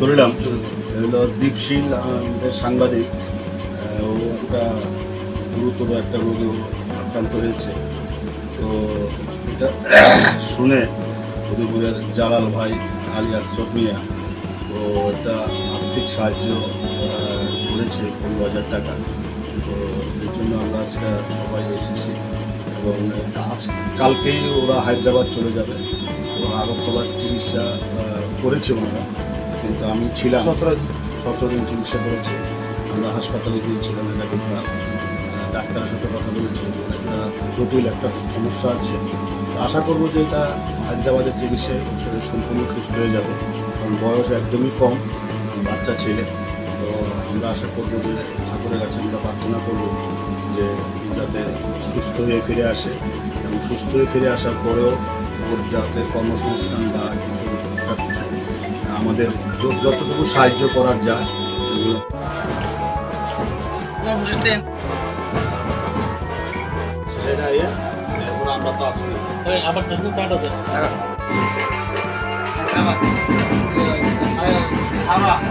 চলিলাম হলো দীপশীল আমাদের সাংবাদিক ও একটা গুরুতর একটা রোগে আক্রান্ত হয়েছে। তো এটা শুনে উদয়পুরের জালাল ভাই আলিয়াস সফমিয়া তো একটা আর্থিক সাহায্য করেছে পনেরো হাজার টাকা। তো এই জন্য আমরা আজকে সবাই এসেছি এবং আজ কালকেই ওরা হায়দ্রাবাদ চলে যাবে। তো আগরতলার চিকিৎসা করেছে ওনারা কিন্তু আমি ছিলাম সতেরো দিন। চিকিৎসা করেছে। আমরা হাসপাতালে গিয়েছিলাম এটা কিন্তু ডাক্তারের সাথে কথা বলেছি। একটা জটিল একটা সমস্যা আছে। আশা করব যে এটা হায়দ্রাবাদের চিকিৎসায় সেটা সম্পূর্ণ সুস্থ হয়ে যাবে। কারণ বয়স একদমই কম বাচ্চা ছেলে। তো আমরা আশা করব যে ঠাকুরের কাছে আমরা প্রার্থনা করব যে যাতে সুস্থ হয়ে ফিরে আসে। এবং সুস্থ হয়ে ফিরে আসার পরেও ওর যাতে কর্মসংস্থান বা কিছু আমাদের যতটুকু সাহায্য করার যায় ইয়ে আমরা তো আসি। আবার।